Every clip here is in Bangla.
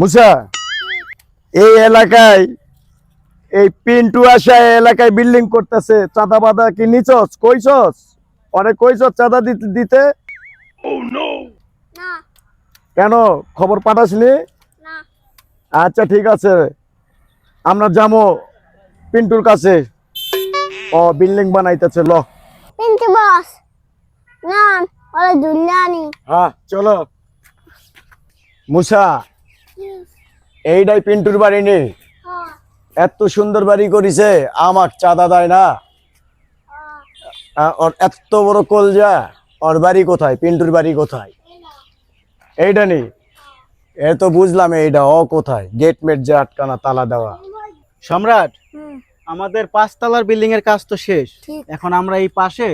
মুসা এই এলাকায় এই পিন্টু আসা এই এলাকায় বিল্ডিং করতেছে। চাঁদা বাদা কি নিচস কইছস? অনেক কইছস চাঁদা দিতে দিতে? কেন? খবর পাঠাসনি? না। আচ্ছা ঠিক আছে। আমরা যাব পিন্টুর কাছে। ও বিল্ডিং বানাইতেছে ল। পিন্টু বস। ওরা দুল্লানি হ্যাঁ চলো। মুসা এইটাই পিন্টুর বাড়ি নেই এত সুন্দর বাড়ি করিছে আমার চাঁদা দেয় না। ওর এত বড় কলজা ওর বাড়ি কোথায়? পিন্টুর বাড়ি কোথায়? এইটা নেই এ তো বুঝলাম এইটা ও কোথায়? গেট মেট যে আটকানা তালা দেওয়া। সম্রাট আমাদের পাঁচতলার বিল্ডিং এর কাজ তো শেষ। এখন আমরা এই পাশে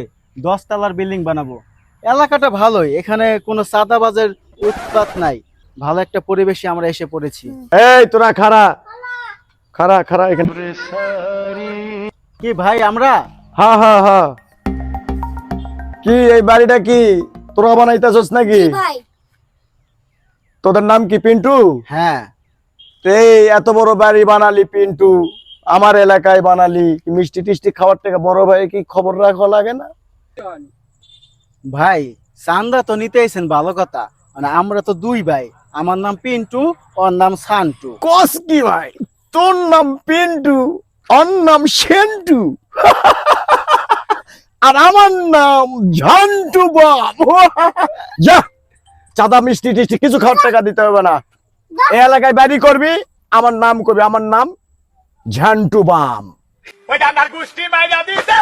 দশতলার বিল্ডিং বানাবো। এলাকাটা ভালোই এখানে কোনো চাঁদাবাজের উৎপাত নাই। ভালো একটা পরিবেশে আমরা এসে পড়েছি। এই তোরা খারা খারা খারা এখানে। কি ভাই আমরা? হা হা হা। কি এই বাড়িটা কি? তোরা বানাইতেছস নাকি? তোদের নাম কি পিন্টু? হ্যাঁ। এই এত বড় বাড়ি বানালি পিন্টু। আমার এলাকায় বানালি। মিষ্টি টিষ্টি খাওয়ার থেকে বড় ভাই কি খবর রাখা লাগে না? ভাই চান্দা তো নিতে এসেন ভালো কথা। মানে আমরা তো দুই ভাই। আমার নাম পিন্টু ওর নাম সান্টু। কস কি ভাই তোর নাম পিন্টু ওর নাম সেন্টু। আর আমার নাম ঝন্টু বাম যা চাঁদা মিষ্টি টিষ্টি কিছু খাওয়ার টাকা দিতে হবে না। এই এলাকায় বাড়ি করবি আমার নাম করবি আমার নাম ঝান্টু বাম। ওই ডান্ডার গুষ্টি মাইরা দিতে